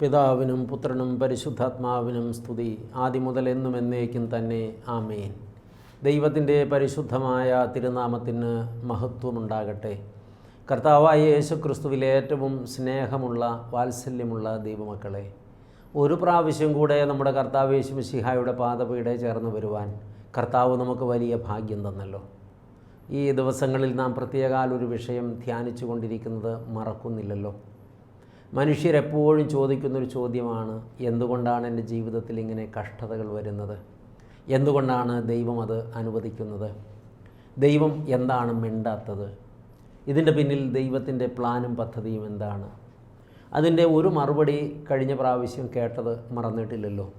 പിതാവിനും പുത്രനും പരിശുദ്ധാത്മാവിനും സ്തുതി. ആദ്യം മുതൽ എന്നും എന്നേക്കും തന്നെ ആമേൻ. ദൈവത്തിന്റെ പരിശുദ്ധമായ തിരുനാമത്തിന് മഹത്വമുണ്ടാകട്ടെ. കർത്താവായ യേശു ക്രിസ്തുവിൽ ഏറ്റവും സ്നേഹമുള്ള വാത്സല്യമുള്ള ദൈവമക്കളെ ഒരു പ്രാവശ്യം കൂടെ നമ്മുടെ കർത്താവ് യേശു മിശിഹായുടെ പാതപീടെ ചേർന്ന് വരുവാൻ കർത്താവ് നമുക്ക് വലിയ ഭാഗ്യം തന്നല്ലോ. ഈ ദിവസങ്ങളിൽ നാം പ്രത്യേകാൽ ഒരു വിഷയം ധ്യാനിച്ചു കൊണ്ടിരിക്കുന്നത് മറക്കുന്നില്ലല്ലോ. മനുഷ്യരെപ്പോഴും ചോദിക്കുന്നൊരു ചോദ്യമാണ് എന്തുകൊണ്ടാണ് എന്റെ ജീവിതത്തിൽ ഇങ്ങനെ കഷ്ടതകൾ വരുന്നത്? എന്തുകൊണ്ടാണ് ദൈവം അത് അനുവദിക്കുന്നത്? ദൈവം എന്താണ് മിണ്ടാത്തത്? ഇതിന്റെ പിന്നിൽ ദൈവത്തിന്റെ പ്ലാനും പദ്ധതിയും എന്താണ്? അതിന്റെ ഒരു മറുപടി കഴിഞ്ഞ പ്രാവശ്യം കേട്ടത് മറന്നിട്ടില്ലല്ലോ.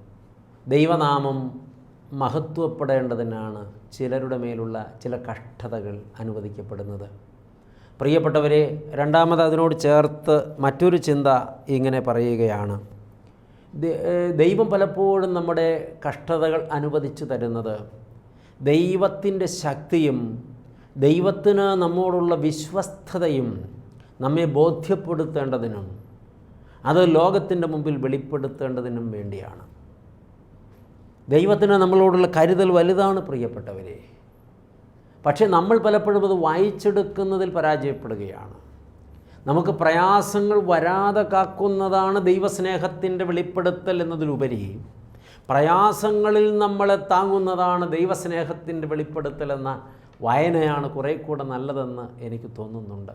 ദൈവനാമം മഹത്വപ്പെടേണ്ടതിനാണ് ചിലരുടെ മേലുള്ള ചില കഷ്ടതകൾ അനുവദിക്കപ്പെടുന്നത്. പ്രിയപ്പെട്ടവരെ രണ്ടാമത് അതിനോട് ചേർത്ത് മറ്റൊരു ചിന്ത ഇങ്ങനെ പറയുകയാണ്. ദൈവം പലപ്പോഴും നമ്മുടെ കഷ്ടതകൾ അനുവദിച്ചു തരുന്നത് ദൈവത്തിന്റെ ശക്തിയും ദൈവത്തിന് നമ്മോടുള്ള വിശ്വസ്തതയും നമ്മെ ബോധ്യപ്പെടുത്തേണ്ടതിനും അത് ലോകത്തിന്റെ മുമ്പിൽ വെളിപ്പെടുത്തേണ്ടതിനും വേണ്ടിയാണ്. ദൈവത്തിന് നമ്മളോടുള്ള കരുതൽ വലുതാണ് പ്രിയപ്പെട്ടവരെ. പക്ഷേ നമ്മൾ പലപ്പോഴും അത് വായിച്ചെടുക്കുന്നതിൽ പരാജയപ്പെടുകയാണ്. നമുക്ക് പ്രയാസങ്ങൾ വരാതെ കാക്കുന്നതാണ് ദൈവസ്നേഹത്തിന്റെ വെളിപ്പെടുത്തൽ എന്നതിലുപരി പ്രയാസങ്ങളിൽ നമ്മളെ താങ്ങുന്നതാണ് ദൈവസ്നേഹത്തിന്റെ വെളിപ്പെടുത്തൽ എന്ന വായനയാണ് കുറേ കൂടെ നല്ലതെന്ന് എനിക്ക് തോന്നുന്നുണ്ട്.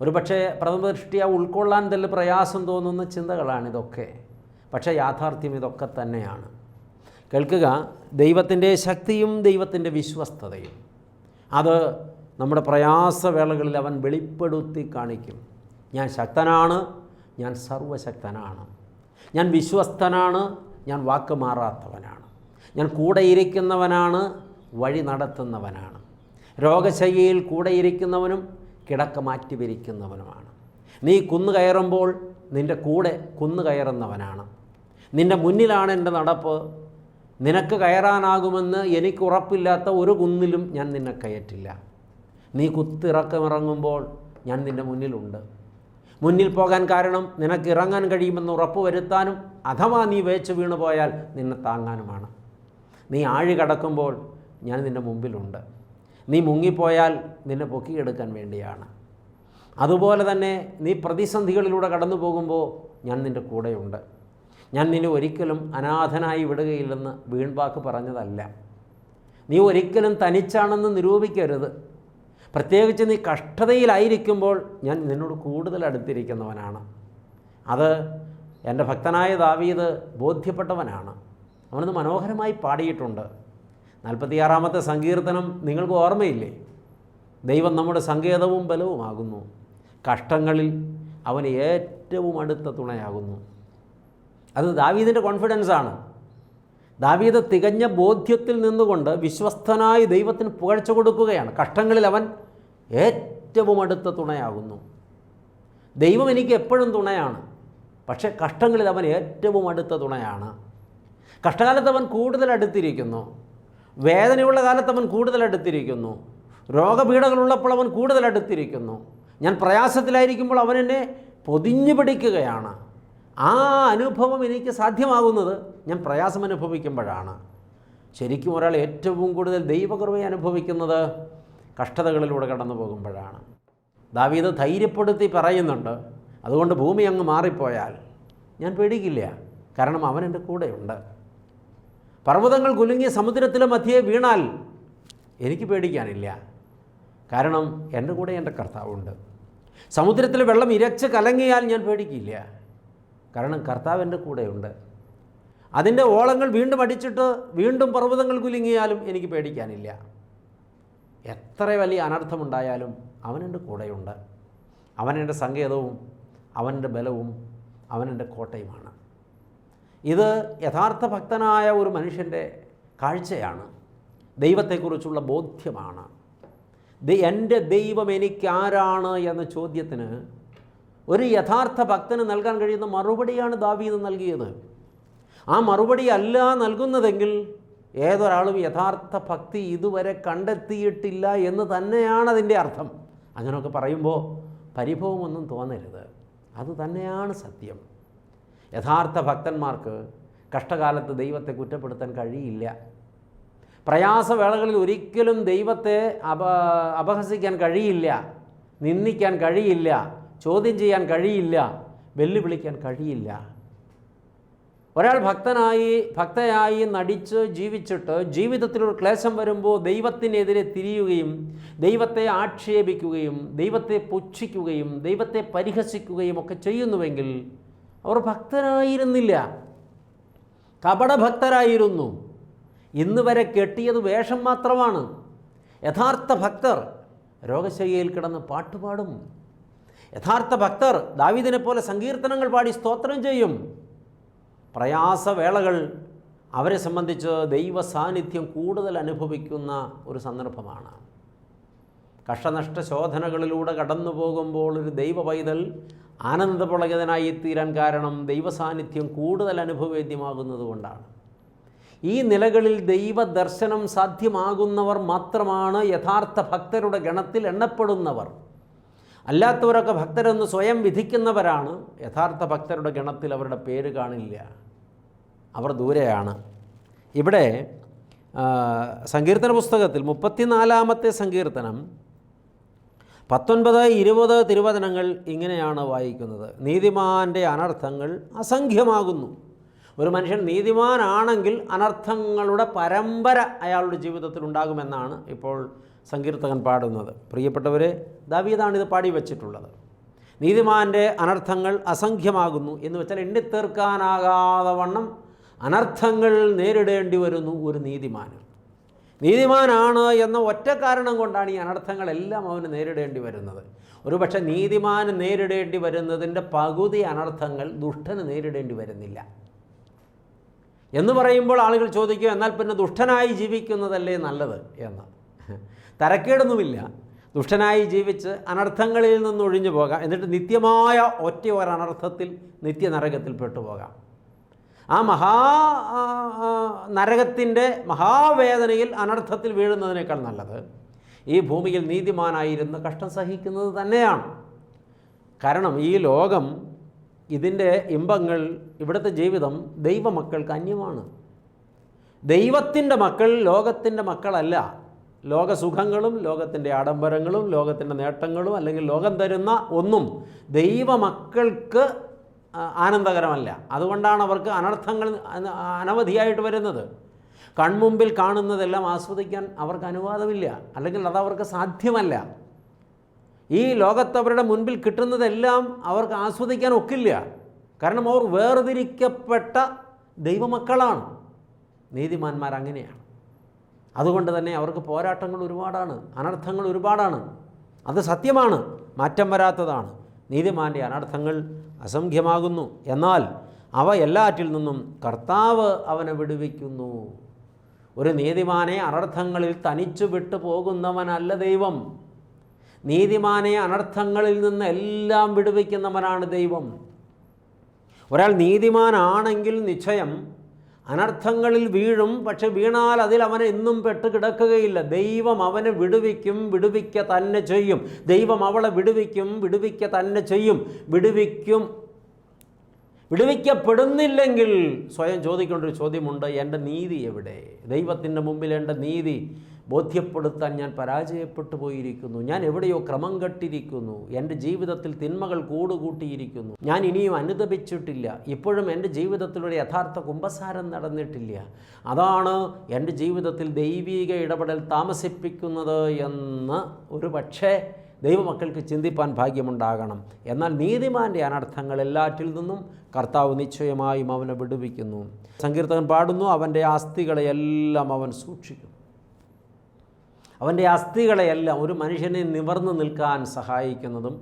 ഒരുപക്ഷെ പ്രഥമ ദൃഷ്ടിയാ ഉൾക്കൊള്ളാൻ തന്നെ പ്രയാസം തോന്നുന്ന ചിന്തകളാണ് ഇതൊക്കെ. പക്ഷേ യാഥാർത്ഥ്യം ഇതൊക്കെ തന്നെയാണ്. കേൾക്കുക ദൈവത്തിന്റെ ശക്തിയും ദൈവത്തിന്റെ വിശ്വസ്തതയും. അത് നമ്മുടെ പ്രയാസവേളകളിൽ അവൻ വെളിപ്പെടുത്തി കാണിക്കും. ഞാൻ ശക്തനാണ് ഞാൻ സർവശക്തനാണ്. ഞാൻ വിശ്വസ്തനാണ് ഞാൻ വാക്ക് മാറാത്തവനാണ്. ഞാൻ കൂടെയിരിക്കുന്നവനാണ് വഴി നടത്തുന്നവനാണ്. രോഗശൈലിയിൽ കൂടെയിരിക്കുന്നവനും കിടക്ക മാറ്റി വിരിക്കുന്നവനുമാണ് നീ കുന്നു കയറുമ്പോൾ നിന്റെ കൂടെ കുന്നു കയറുന്നവനാണ്. നിന്റെ മുന്നിലാണ് എന്റെ നടപ്പ്. നിനക്ക് കയറാനാകുമെന്ന് എനിക്ക് ഉറപ്പില്ലാത്ത ഒരു കുന്നിലും ഞാൻ നിന്നെ കയറ്റില്ല. നീ കുത്തിറക്കമിറങ്ങുമ്പോൾ ഞാൻ നിന്റെ മുന്നിലുണ്ട്. മുന്നിൽ പോകാൻ കാരണം നിനക്ക് ഇറങ്ങാൻ കഴിയുമെന്ന് ഉറപ്പ് വരുത്താനും അഥവാ നീ വേച്ച് വീണു പോയാൽ നിന്നെ താങ്ങാനുമാണ്. നീ ആഴി കടക്കുമ്പോൾ ഞാൻ നിന്റെ മുമ്പിലുണ്ട്. നീ മുങ്ങിപ്പോയാൽ നിന്നെ പൊക്കിയെടുക്കാൻ വേണ്ടിയാണ്. അതുപോലെ തന്നെ നീ പ്രതിസന്ധികളിലൂടെ കടന്നു പോകുമ്പോൾ ഞാൻ നിന്റെ കൂടെയുണ്ട്. ഞാൻ നിന്നെ ഒരിക്കലും അനാഥനായി വിടുകയില്ലെന്ന് വീൺവാക്ക് പറഞ്ഞതല്ല. നീ ഒരിക്കലും തനിച്ചാണെന്ന് നിരൂപിക്കരുത്. പ്രത്യേകിച്ച് നീ കഷ്ടതയിലായിരിക്കുമ്പോൾ ഞാൻ നിന്നോട് കൂടുതൽ അടുത്തിരിക്കുന്നവനാണ്. അത് എന്റെ ഭക്തനായ ദാവീദ് ബോധ്യപ്പെട്ടവനാണ്. അവനത് മനോഹരമായി പാടിയിട്ടുണ്ട്. നാൽപ്പത്തിയാറാമത്തെ സങ്കീർത്തനം നിങ്ങൾക്ക് ഓർമ്മയില്ലേ? ദൈവം നമ്മുടെ സങ്കേതവും ബലവുമാകുന്നു. കഷ്ടങ്ങളിൽ അവന് ഏറ്റവും അടുത്ത തുണയാകുന്നു. അത് ദാവീദിന്റെ കോൺഫിഡൻസ് ആണ്. ദാവീദ് തികഞ്ഞ ബോധ്യത്തിൽ നിന്നുകൊണ്ട് വിശ്വസ്തനായി ദൈവത്തിന് പുകഴ്ച കൊടുക്കുകയാണ്. കഷ്ടങ്ങളിൽ അവൻ ഏറ്റവും അടുത്ത തുണയാകുന്നു. ദൈവം എനിക്ക് എപ്പോഴും തുണയാണ്. പക്ഷേ കഷ്ടങ്ങളിൽ അവൻ ഏറ്റവും അടുത്ത തുണയാണ്. കഷ്ടകാലത്ത് അവൻ കൂടുതൽ അടുത്തിരിക്കുന്നു. വേദനയുള്ള കാലത്ത് അവൻ കൂടുതൽ അടുത്തിരിക്കുന്നു. രോഗപീഠകളുള്ളപ്പോൾ അവൻ കൂടുതൽ അടുത്തിരിക്കുന്നു. ഞാൻ പ്രയാസത്തിലായിരിക്കുമ്പോൾ അവൻ എന്നെ പൊതിഞ്ഞു പിടിക്കുകയാണ്. ആ അനുഭവം എനിക്ക് സാധ്യമാകുന്നത് ഞാൻ പ്രയാസം അനുഭവിക്കുമ്പോഴാണ്. ശരിക്കും ഒരാൾ ഏറ്റവും കൂടുതൽ ദൈവകൃപയെ അനുഭവിക്കുന്നത് കഷ്ടതകളിലൂടെ കടന്നു പോകുമ്പോഴാണ്. ദാവീദ് ധൈര്യപ്പെടുത്തി പറയുന്നുണ്ട് അതുകൊണ്ട് ഭൂമി അങ്ങ് മാറിപ്പോയാൽ ഞാൻ പേടിക്കില്ല കാരണം അവൻ എന്റെ കൂടെയുണ്ട്. പർവതങ്ങൾ കുലുങ്ങിയ സമുദ്രത്തിലെ മധ്യേ വീണാൽ എനിക്ക് പേടിക്കാനില്ല കാരണം എന്റെ കൂടെ എന്റെ കർത്താവുണ്ട്. സമുദ്രത്തിൽ വെള്ളം ഇരച്ച് കലങ്ങിയാൽ ഞാൻ പേടിക്കില്ല കാരണം കർത്താവ് എന്റെ കൂടെയുണ്ട്. അതിന്റെ ഓളങ്ങൾ വീണ്ടും അടിച്ചിട്ട് വീണ്ടും പർവതങ്ങൾ കുലുങ്ങിയാലും എനിക്ക് പേടിക്കാനില്ല. എത്ര വലിയ അനർത്ഥമുണ്ടായാലും അവനെന്റെ കൂടെയുണ്ട്. അവനെന്റെ സങ്കേതവും അവന്റെ ബലവും അവനെന്റെ കോട്ടയുമാണ്. ഇത് യഥാർത്ഥ ഭക്തനായ ഒരു മനുഷ്യന്റെ കാഴ്ചയാണ്. ദൈവത്തെക്കുറിച്ചുള്ള ബോധ്യമാണ്. എന്റെ ദൈവം എനിക്കാരാണ് എന്ന ചോദ്യത്തിന് ഒരു യഥാർത്ഥ ഭക്തന് നൽകാൻ കഴിയുന്ന മറുപടിയാണ് ദാവീദ് നൽകിയത്. ആ മറുപടി അല്ല നൽകുന്നതെങ്കിൽ ഏതൊരാളും യഥാർത്ഥ ഭക്തി ഇതുവരെ കണ്ടെത്തിയിട്ടില്ല എന്ന് തന്നെയാണ് അതിന്റെ അർത്ഥം. അങ്ങനെയൊക്കെ പറയുമ്പോൾ പരിഭവമൊന്നും തോന്നരുത്. അത് തന്നെയാണ് സത്യം. യഥാർത്ഥ ഭക്തന്മാർക്ക് കഷ്ടകാലത്ത് ദൈവത്തെ കുറ്റപ്പെടുത്താൻ കഴിയില്ല. പ്രയാസവേളകളിൽ ഒരിക്കലും ദൈവത്തെ അപ അപഹസിക്കാൻ കഴിയില്ല. നിന്ദിക്കാൻ കഴിയില്ല. ചോദ്യം ചെയ്യാൻ കഴിയില്ല വെല്ലുവിളിക്കാൻ കഴിയില്ല. ഒരാൾ ഭക്തനായി ഭക്തയായി നടിച്ച് ജീവിച്ചിട്ട് ജീവിതത്തിലൊരു ക്ലേശം വരുമ്പോൾ ദൈവത്തിനെതിരെ തിരിയുകയും ദൈവത്തെ ആക്ഷേപിക്കുകയും ദൈവത്തെ പുച്ഛിക്കുകയും ദൈവത്തെ പരിഹസിക്കുകയും ഒക്കെ ചെയ്യുന്നുവെങ്കിൽ അവർ ഭക്തരായിരുന്നില്ല. കപടഭക്തരായിരുന്നു ഇന്ന് വരെ കെട്ടിയത് വേഷം മാത്രമാണ്. യഥാർത്ഥ ഭക്തർ രോഗശയ്യയിൽ കിടന്ന് പാട്ടുപാടും. യഥാർത്ഥ ഭക്തർ ദാവീദിനെ പോലെ സങ്കീർത്തനങ്ങൾ പാടി സ്തോത്രം ചെയ്യും. പ്രയാസവേളകൾ അവരെ സംബന്ധിച്ച് ദൈവ സാന്നിധ്യം കൂടുതൽ അനുഭവിക്കുന്ന ഒരു സന്ദർഭമാണ്. കഷ്ടനഷ്ട ശോധനകളിലൂടെ കടന്നു പോകുമ്പോൾ ഒരു ദൈവ പൈതൽ ആനന്ദപുളകിതനായി തീരാൻ കാരണം ദൈവ സാന്നിധ്യം കൂടുതൽ അനുഭവേദ്യമാകുന്നത് കൊണ്ടാണ്. ഈ നിലകളിൽ ദൈവദർശനം സാധ്യമാകുന്നവർ മാത്രമാണ് യഥാർത്ഥ ഭക്തരുടെ ഗണത്തിൽ എണ്ണപ്പെടുന്നവർ. അല്ലാത്തവരൊക്കെ ഭക്തരെന്ന് സ്വയം വിധിക്കുന്നവരാണ്. യഥാർത്ഥ ഭക്തരുടെ ഗണത്തിൽ അവരുടെ പേര് കാണില്ല. അവർ ദൂരെയാണ്. ഇവിടെ സങ്കീർത്തന പുസ്തകത്തിൽ മുപ്പത്തിനാലാമത്തെ സങ്കീർത്തനം പത്തൊൻപത് ഇരുപത് തിരുവചനങ്ങൾ ഇങ്ങനെയാണ് വായിക്കുന്നത്. നീതിമാന്റെ അനർത്ഥങ്ങൾ അസംഖ്യമാകുന്നു. ഒരു മനുഷ്യൻ നീതിമാനാണെങ്കിൽ അനർത്ഥങ്ങളുടെ പരമ്പര അയാളുടെ ജീവിതത്തിൽ ഉണ്ടാകുമെന്നാണ് ഇപ്പോൾ സങ്കീർത്തകൻ പാടുന്നത്. പ്രിയപ്പെട്ടവരെ ദാവീദാണ് ഇത് പാടി വച്ചിട്ടുള്ളത്. നീതിമാന്റെ അനർത്ഥങ്ങൾ അസംഖ്യമാകുന്നു എന്ന് വെച്ചാൽ എണ്ണിത്തീർക്കാനാകാതെ വണ്ണം അനർത്ഥങ്ങൾ നേരിടേണ്ടി വരുന്നു ഒരു നീതിമാന്. നീതിമാനാണ് എന്ന ഒറ്റ കാരണം കൊണ്ടാണ് ഈ അനർത്ഥങ്ങളെല്ലാം അവന് നേരിടേണ്ടി വരുന്നത്. ഒരുപക്ഷെ നീതിമാന് നേരിടേണ്ടി വരുന്നതിന്റെ പകുതി അനർത്ഥങ്ങൾ ദുഷ്ടന് നേരിടേണ്ടി വരുന്നില്ല. എന്ന് പറയുമ്പോൾ ആളുകൾ ചോദിക്കും എന്നാൽ പിന്നെ ദുഷ്ടനായി ജീവിക്കുന്നതല്ലേ നല്ലത് എന്ന്. തരക്കേടൊന്നുമില്ല. ദുഷ്ടനായി ജീവിച്ച് അനർത്ഥങ്ങളിൽ നിന്ന് ഒഴിഞ്ഞു പോകാം. എന്നിട്ട് നിത്യമായ ഒറ്റ ഒരനർത്ഥത്തിൽ നിത്യനരകത്തിൽ പെട്ടുപോകാം ആ മഹാ നരകത്തിന്റെ മഹാവേദനയിൽ അനർത്ഥത്തിൽ വീഴുന്നതിനേക്കാൾ നല്ലത് ഈ ഭൂമിയിൽ നീതിമാനായിരുന്ന കഷ്ടം സഹിക്കുന്നത് തന്നെയാണ്. കാരണം ഈ ലോകം ഇതിന്റെ ഇമ്പങ്ങൾ ഇവിടുത്തെ ജീവിതം ദൈവമക്കൾക്ക് അന്യമാണ്. ദൈവത്തിന്റെ മക്കൾ ലോകത്തിന്റെ മക്കളല്ല. ലോകസുഖങ്ങളും ലോകത്തിന്റെ ആഡംബരങ്ങളും ലോകത്തിന്റെ നേട്ടങ്ങളും അല്ലെങ്കിൽ ലോകം തരുന്ന ഒന്നും ദൈവമക്കൾക്ക് ആനന്ദകരമല്ല. അതുകൊണ്ടാണ് അവർക്ക് അനർത്ഥങ്ങൾ അനവധിയായിട്ട് വരുന്നത്. കൺമുമ്പിൽ കാണുന്നതെല്ലാം ആസ്വദിക്കാൻ അവർക്ക് അനുവാദമില്ല. അല്ലെങ്കിൽ അത് അവർക്ക് സാധ്യമല്ല. ഈ ലോകത്തവരുടെ മുൻപിൽ കിട്ടുന്നതെല്ലാം അവർക്ക് ആസ്വദിക്കാൻ ഒക്കില്ല. കാരണം അവർ വേർതിരിക്കപ്പെട്ട ദൈവമക്കളാണ്. നീതിമാന്മാർ അങ്ങനെയാണ്. അതുകൊണ്ട് തന്നെ അവർക്ക് പോരാട്ടങ്ങൾ ഒരുപാടാണ് അനർത്ഥങ്ങൾ ഒരുപാടാണ്. അത് സത്യമാണ് മാറ്റം വരാത്തതാണ്. നീതിമാന്റെ അനർത്ഥങ്ങൾ അസംഖ്യമാകുന്നു. എന്നാൽ അവ എല്ലാറ്റിൽ നിന്നും കർത്താവ് അവനെ വിടുവിക്കുന്നു. ഒരു നീതിമാനെ അനർത്ഥങ്ങളിൽ തനിച്ചു വിട്ടു പോകുന്നവനല്ല ദൈവം. നീതിമാനെ അനർത്ഥങ്ങളിൽ നിന്ന് എല്ലാം വിടുവിക്കുന്നവനാണ് ദൈവം. ഒരാൾ നീതിമാനാണെങ്കിൽ നിശ്ചയം അനർത്ഥങ്ങളിൽ വീഴും പക്ഷെ വീണാൽ അതിൽ അവൻ എന്നും പെട്ട് കിടക്കുകയില്ല. ദൈവം അവനെ വിടുവിക്കും വിടുവിക്ക തന്നെ ചെയ്യും. ദൈവം അവളെ വിടുവിക്കും വിടുവിക്ക തന്നെ ചെയ്യും. വിടുവിക്കും വിടുവിക്കപ്പെടുന്നില്ലെങ്കിൽ സ്വയം ചോദിക്കേണ്ട ഒരു ചോദ്യമുണ്ട് എന്റെ നീതി എവിടെ? ദൈവത്തിന്റെ മുമ്പിൽ എന്റെ നീതി ബോധ്യപ്പെടുത്താൻ ഞാൻ പരാജയപ്പെട്ടു പോയിരിക്കുന്നു. ഞാൻ എവിടെയോ ക്രമം കെട്ടിരിക്കുന്നു. എന്റെ ജീവിതത്തിൽ തിന്മകൾ കൂടുകൂട്ടിയിരിക്കുന്നു. ഞാൻ ഇനിയും അനുദപിച്ചിട്ടില്ല. ഇപ്പോഴും എന്റെ ജീവിതത്തിലൊരു യഥാർത്ഥ കുംഭസാരം നടന്നിട്ടില്ല. അതാണ് എന്റെ ജീവിതത്തിൽ ദൈവീക ഇടപെടൽ താമസിപ്പിക്കുന്നത് എന്ന് ഒരു പക്ഷേ ദൈവമക്കൾക്ക് ചിന്തിപ്പാൻ ഭാഗ്യമുണ്ടാകണം. എന്നാൽ നീതിമാന്റെ അനർത്ഥങ്ങൾ എല്ലാറ്റിൽ നിന്നും കർത്താവ് നിശ്ചയമായും അവനെ വിടുവിക്കുന്നു. സങ്കീർത്തകൻ പാടുന്നു അവന്റെ ആസ്തികളെയെല്ലാം അവൻ സൂക്ഷിക്കും അവന്റെ അസ്ഥികളെയെല്ലാം ഒരു മനുഷ്യനെ നിവർന്നു നിൽക്കാൻ സഹായിക്കുന്നതും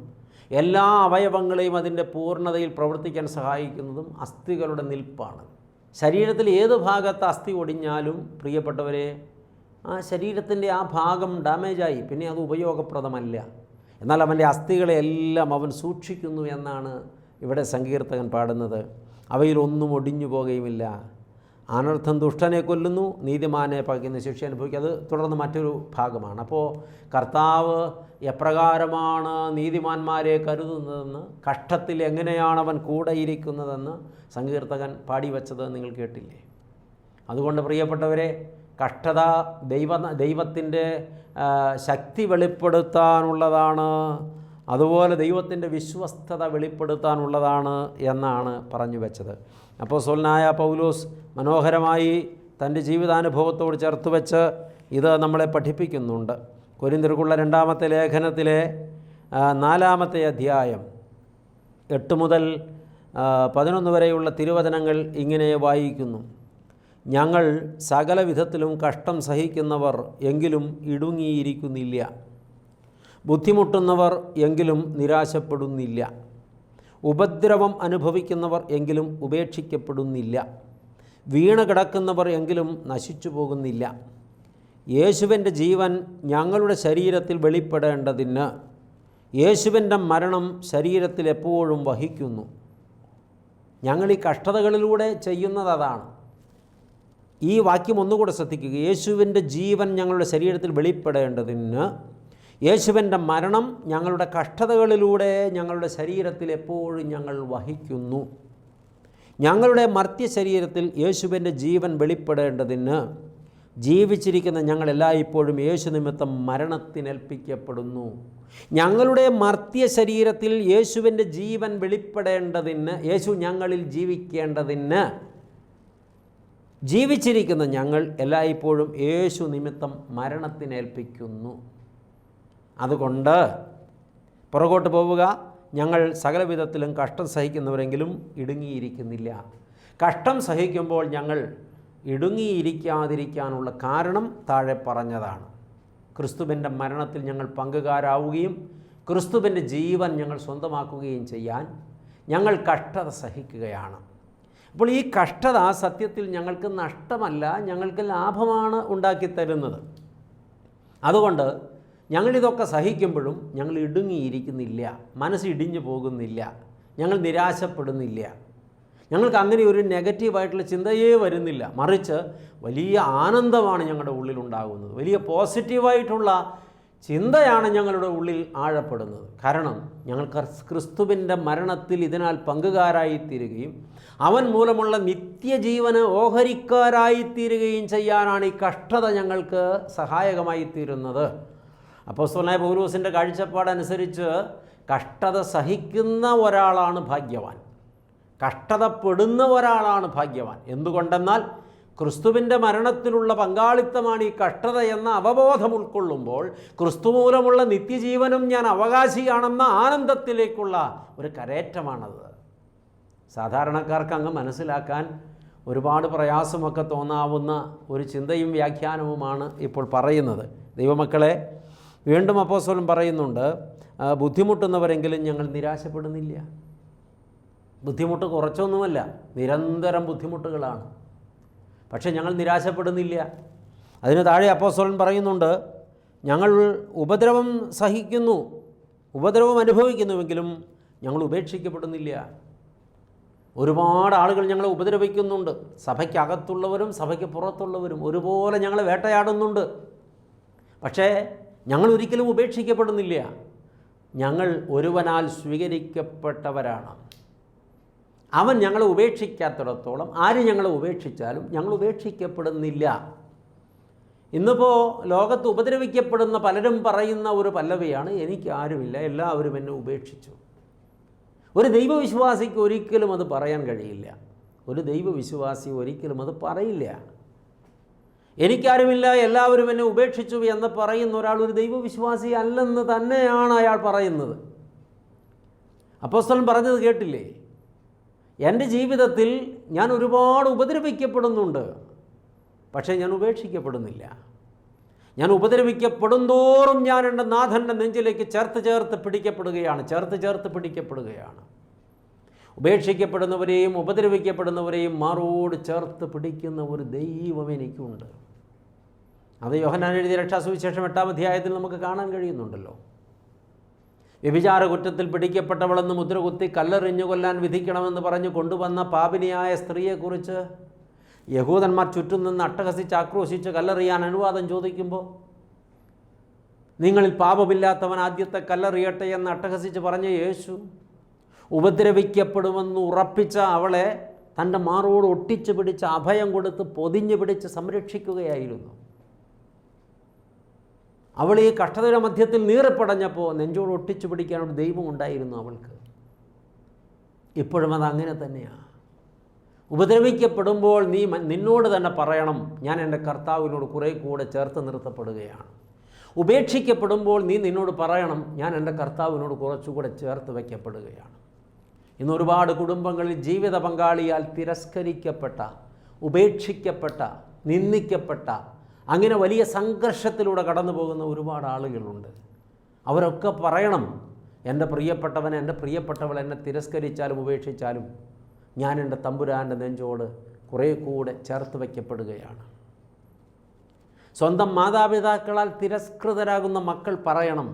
എല്ലാ അവയവങ്ങളെയും അതിന്റെ പൂർണതയിൽ പ്രവർത്തിക്കാൻ സഹായിക്കുന്നതും അസ്ഥികളുടെ നിൽപ്പാണ്. ശരീരത്തിൽ ഏത് ഭാഗത്ത് അസ്ഥി ഒടിഞ്ഞാലും പ്രിയപ്പെട്ടവരെ ആ ശരീരത്തിന്റെ ആ ഭാഗം ഡാമേജായി പിന്നെ അത് ഉപയോഗപ്രദമല്ല. എന്നാൽ അവന്റെ അസ്ഥികളെയെല്ലാം അവൻ സൂക്ഷിക്കുന്നു എന്നാണ് ഇവിടെ സങ്കീർത്തകൻ പാടുന്നത്. അവയിലൊന്നും ഒടിഞ്ഞു പോകുകയുമില്ല അനർത്ഥം ദുഷ്ടനെ കൊല്ലുന്നു നീതിമാനെ പകയ്ക്കുന്ന ശിക്ഷ അനുഭവിക്കുക. അത് തുടർന്ന് മറ്റൊരു ഭാഗമാണ്. അപ്പോൾ കർത്താവ് എപ്രകാരമാണ് നീതിമാന്മാരെ കരുതുന്നതെന്ന് കഷ്ടത്തിൽ എങ്ങനെയാണ് അവൻ കൂടെ ഇരിക്കുന്നതെന്ന് സങ്കീർത്തകൻ പാടി വച്ചത് നിങ്ങൾ കേട്ടില്ലേ? അതുകൊണ്ട് പ്രിയപ്പെട്ടവരെ കഷ്ടത ദൈവ ദൈവത്തിന്റെ ശക്തി വെളിപ്പെടുത്താനുള്ളതാണ് അതുപോലെ ദൈവത്തിന്റെ വിശ്വസ്തത വെളിപ്പെടുത്താനുള്ളതാണ് എന്നാണ് പറഞ്ഞു വെച്ചത്. അപ്പോൾ സോൽനായ പൗലോസ് മനോഹരമായി തന്റെ ജീവിതാനുഭവത്തോട് ചേർത്ത് വെച്ച് ഇത് നമ്മളെ പഠിപ്പിക്കുന്നുണ്ട്. കൊരിന്തിർക്കുള്ള രണ്ടാമത്തെ ലേഖനത്തിലെ നാലാമത്തെ അധ്യായം എട്ട് മുതൽ പതിനൊന്ന് വരെയുള്ള തിരുവചനങ്ങൾ ഇങ്ങനെ വായിക്കുന്നു. ഞങ്ങൾ സകല വിധത്തിലും കഷ്ടം സഹിക്കുന്നവർ എങ്കിലും ഇടുങ്ങിയിരിക്കുന്നില്ല. ബുദ്ധിമുട്ടുന്നവർ എങ്കിലും നിരാശപ്പെടുന്നില്ല. ഉപദ്രവം അനുഭവിക്കുന്നവർ എങ്കിലും ഉപേക്ഷിക്കപ്പെടുന്നില്ല. വീണ് കിടക്കുന്നവർ എങ്കിലും നശിച്ചു പോകുന്നില്ല. യേശുവിന്റെ ജീവൻ ഞങ്ങളുടെ ശരീരത്തിൽ വെളിപ്പെടേണ്ടതിന് യേശുവിന്റെ മരണം ശരീരത്തിൽ എപ്പോഴും വഹിക്കുന്നു. ഞങ്ങൾ ഈ കഷ്ടതകളിലൂടെ ചെയ്യുന്നത് അതാണ്. ഈ വാക്യം ഒന്നുകൂടെ ശ്രദ്ധിക്കുക. യേശുവിന്റെ ജീവൻ ഞങ്ങളുടെ ശരീരത്തിൽ വെളിപ്പെടേണ്ടതിന് യേശുവിന്റെ മരണം ഞങ്ങളുടെ കഷ്ടതകളിലൂടെ ഞങ്ങളുടെ ശരീരത്തിൽ എപ്പോഴും ഞങ്ങൾ വഹിക്കുന്നു. ഞങ്ങളുടെ മർത്യ ശരീരത്തിൽ യേശുവിന്റെ ജീവൻ വെളിപ്പെടേണ്ടതിന് ജീവിച്ചിരിക്കുന്ന ഞങ്ങളെല്ലായ്പ്പോഴും യേശു നിമിത്തം മരണത്തിനേൽപ്പിക്കപ്പെടുന്നു. ഞങ്ങളുടെ മർത്യ ശരീരത്തിൽ യേശുവിന്റെ ജീവൻ വെളിപ്പെടേണ്ടതിന് യേശു ഞങ്ങളിൽ ജീവിക്കേണ്ടതിന് ജീവിച്ചിരിക്കുന്ന ഞങ്ങൾ എല്ലായ്പ്പോഴും യേശു നിമിത്തം മരണത്തിനേൽപ്പിക്കുന്നു. അതുകൊണ്ട് പുറകോട്ട് പോവുക. ഞങ്ങൾ സകലവിധത്തിലും കഷ്ടം സഹിക്കുന്നവരെങ്കിലും ഇടുങ്ങിയിരിക്കുന്നില്ല. കഷ്ടം സഹിക്കുമ്പോൾ ഞങ്ങൾ ഇടുങ്ങിയിരിക്കാതിരിക്കാനുള്ള കാരണം താഴെ പറഞ്ഞതാണ്. ക്രിസ്തുവിന്റെ മരണത്തിൽ ഞങ്ങൾ പങ്കുകാരാവുകയും ക്രിസ്തുവിന്റെ ജീവൻ ഞങ്ങൾ സ്വന്തമാക്കുകയും ചെയ്യാൻ ഞങ്ങൾ കഷ്ടത സഹിക്കുകയാണ്. അപ്പോൾ ഈ കഷ്ടത സത്യത്തിൽ ഞങ്ങൾക്ക് നഷ്ടമല്ല ഞങ്ങൾക്ക് ലാഭമാണ് ഉണ്ടാക്കി തരുന്നത് അതുകൊണ്ട് ഞങ്ങളിതൊക്കെ സഹിക്കുമ്പോഴും ഞങ്ങൾ ഇടുങ്ങിയിരിക്കുന്നില്ല മനസ്സിടിഞ്ഞു പോകുന്നില്ല ഞങ്ങൾ നിരാശപ്പെടുന്നില്ല. ഞങ്ങൾക്ക് അങ്ങനെ ഒരു നെഗറ്റീവായിട്ടുള്ള ചിന്തയേ വരുന്നില്ല. മറിച്ച് വലിയ ആനന്ദമാണ് ഞങ്ങളുടെ ഉള്ളിൽ ഉണ്ടാകുന്നത്. വലിയ പോസിറ്റീവായിട്ടുള്ള ചിന്തയാണ് ഞങ്ങളുടെ ഉള്ളിൽ ആഴപ്പെടുന്നത്. കാരണം ഞങ്ങൾ ക്രിസ്- ക്രിസ്തുവിന്റെ മരണത്തിൽ ഇതിനാൽ പങ്കുകാരായിത്തീരുകയും അവൻ മൂലമുള്ള നിത്യജീവന് ഓഹരിക്കാരായിത്തീരുകയും ചെയ്യാനാണ് ഈ കഷ്ടത ഞങ്ങൾക്ക് സഹായകമായി തീരുന്നത് അപ്പോസ്തലനായ പൗലൂസിന്റെ കാഴ്ചപ്പാടനുസരിച്ച് കഷ്ടത സഹിക്കുന്ന ഒരാളാണ് ഭാഗ്യവാൻ. കഷ്ടതപ്പെടുന്ന ഒരാളാണ് ഭാഗ്യവാൻ. എന്തുകൊണ്ടെന്നാൽ ക്രിസ്തുവിന്റെ മരണത്തിലുള്ള പങ്കാളിത്തമാണ് ഈ കഷ്ടത എന്ന അവബോധം ഉൾക്കൊള്ളുമ്പോൾ ക്രിസ്തു മൂലമുള്ള നിത്യജീവനും ഞാൻ അവകാശിയാണെന്ന ആനന്ദത്തിലേക്കുള്ള ഒരു കരേറ്റമാണത്. സാധാരണക്കാർക്ക് അങ്ങ് മനസ്സിലാക്കാൻ ഒരുപാട് പ്രയാസമൊക്കെ തോന്നാവുന്ന ഒരു ചിന്തയും വ്യാഖ്യാനവുമാണ് ഇപ്പോൾ പറയുന്നത്. ദൈവമക്കളെ വീണ്ടും അപ്പോസ്തലൻ പറയുന്നുണ്ട് ബുദ്ധിമുട്ടുന്നവരെങ്കിലും ഞങ്ങൾ നിരാശപ്പെടുന്നില്ല. ബുദ്ധിമുട്ട് കുറച്ചൊന്നുമല്ല നിരന്തരം ബുദ്ധിമുട്ടുകളാണ്. പക്ഷേ ഞങ്ങൾ നിരാശപ്പെടുന്നില്ല. അതിന് താഴെ അപ്പോസ്തലൻ പറയുന്നുണ്ട് ഞങ്ങൾ ഉപദ്രവം സഹിക്കുന്നു ഉപദ്രവം അനുഭവിക്കുന്നുവെങ്കിലും ഞങ്ങൾ ഉപേക്ഷിക്കപ്പെടുന്നില്ല. ഒരുപാട് ആളുകൾ ഞങ്ങളെ ഉപദ്രവിക്കുന്നുണ്ട്. സഭയ്ക്കകത്തുള്ളവരും സഭയ്ക്ക് പുറത്തുള്ളവരും ഒരുപോലെ ഞങ്ങളെ വേട്ടയാടുന്നുണ്ട്. പക്ഷേ ഞങ്ങൾ ഒരിക്കലും ഉപേക്ഷിക്കപ്പെടുന്നില്ല. ഞങ്ങൾ ഒരുവനാൽ സ്വീകരിക്കപ്പെട്ടവരാണ്. അവൻ ഞങ്ങളെ ഉപേക്ഷിക്കാത്തിടത്തോളം ആര് ഞങ്ങളെ ഉപേക്ഷിച്ചാലും ഞങ്ങൾ ഉപേക്ഷിക്കപ്പെടുന്നില്ല. ഇന്നിപ്പോൾ ലോകത്ത് ഉപദ്രവിക്കപ്പെടുന്ന പലരും പറയുന്ന ഒരു പല്ലവിയാണ് എനിക്ക് ആരുമില്ല എല്ലാവരും എന്നെ ഉപേക്ഷിച്ചു. ഒരു ദൈവവിശ്വാസിക്ക് ഒരിക്കലും അത് പറയാൻ കഴിയില്ല. ഒരു ദൈവവിശ്വാസി ഒരിക്കലും അത് പറയില്ല. എനിക്കാരുമില്ല എല്ലാവരും എന്നെ ഉപേക്ഷിച്ചു എന്ന് പറയുന്ന ഒരാൾ ഒരു ദൈവവിശ്വാസി അല്ലെന്ന് തന്നെയാണ് അയാൾ പറയുന്നത്. അപ്പോസ്തലൻ പറഞ്ഞത് കേട്ടില്ലേ? എന്റെ ജീവിതത്തിൽ ഞാൻ ഒരുപാട് ഉപദ്രവിക്കപ്പെടുന്നുണ്ട് പക്ഷേ ഞാൻ ഉപേക്ഷിക്കപ്പെടുന്നില്ല. ഞാൻ ഉപദ്രവിക്കപ്പെടുന്തോറും ഞാൻ എന്റെ നാഥന്റെ നെഞ്ചിലേക്ക് ചേർത്ത് ചേർത്ത് പിടിക്കപ്പെടുകയാണ് ചേർത്ത് ചേർത്ത് പിടിക്കപ്പെടുകയാണ്. ഉപേക്ഷിക്കപ്പെടുന്നവരെയും ഉപദ്രവിക്കപ്പെടുന്നവരെയും മാറോട് ചേർത്ത് പിടിക്കുന്ന ഒരു ദൈവം എനിക്കുണ്ട്. അത് യോഹനാൻ എഴുതിയ രക്ഷാസുവിശേഷം എട്ടാം അധ്യായത്തിൽ നമുക്ക് കാണാൻ കഴിയുന്നുണ്ടല്ലോ. വ്യഭിചാര കുറ്റത്തിൽ പിടിക്കപ്പെട്ടവളെന്ന് മുദ്രകുത്തി കല്ലെറിഞ്ഞു കൊല്ലാൻ വിധിക്കണമെന്ന് പറഞ്ഞു കൊണ്ടുവന്ന പാപിനിയായ സ്ത്രീയെക്കുറിച്ച് യഹൂദന്മാർ ചുറ്റും നിന്ന് അട്ടഹസിച്ച് ആക്രോശിച്ച് കല്ലെറിയാൻ അനുവാദം ചോദിക്കുമ്പോൾ നിങ്ങളിൽ പാപമില്ലാത്തവൻ ആദ്യത്തെ കല്ലെറിയട്ടെ എന്ന് അട്ടഹസിച്ച് പറഞ്ഞ യേശു ഉപദ്രവിക്കപ്പെടുമെന്ന് ഉറപ്പിച്ച അവളെ തന്റെ മാറോട് ഒട്ടിച്ചു പിടിച്ച് അഭയം കൊടുത്ത് പൊതിഞ്ഞു പിടിച്ച് സംരക്ഷിക്കുകയായിരുന്നു. അവൾ ഈ കഷ്ടതയുടെ മധ്യത്തിൽ നീറിപ്പടഞ്ഞപ്പോൾ നെഞ്ചോട് ഒട്ടിച്ചു പിടിക്കാനൊരു ദൈവം ഉണ്ടായിരുന്നു അവൾക്ക്. ഇപ്പോഴും അത് അങ്ങനെ തന്നെയാണ് ഉപദ്രവിക്കപ്പെടുമ്പോൾ നീ നിന്നോട് തന്നെ പറയണം ഞാൻ എന്റെ കർത്താവിനോട് കുറേ കൂടെ ചേർത്ത് നിർത്തപ്പെടുകയാണ്. ഉപേക്ഷിക്കപ്പെടുമ്പോൾ നീ നിന്നോട് പറയണം ഞാൻ എന്റെ കർത്താവിനോട് കുറച്ചുകൂടെ ചേർത്ത് വയ്ക്കപ്പെടുകയാണ്. ഇന്ന് ഒരുപാട് കുടുംബങ്ങളിൽ ജീവിത പങ്കാളിയാൽ തിരസ്കരിക്കപ്പെട്ട ഉപേക്ഷിക്കപ്പെട്ട നിന്ദിക്കപ്പെട്ട അങ്ങനെ വലിയ സംഘർഷത്തിലൂടെ കടന്നു പോകുന്ന ഒരുപാട് ആളുകളുണ്ട്. അവരൊക്കെ പറയണം എന്റെ പ്രിയപ്പെട്ടവൻ എന്റെ പ്രിയപ്പെട്ടവൾ എന്നെ തിരസ്കരിച്ചാലും ഉപേക്ഷിച്ചാലും ഞാൻ എന്റെ തമ്പുരാന്റെ നെഞ്ചോട് കുറേ കൂടെ ചേർത്ത് വയ്ക്കപ്പെടുകയാണ്. സ്വന്തം മാതാപിതാക്കളാൽ തിരസ്കൃതരാകുന്ന മക്കൾ പറയണം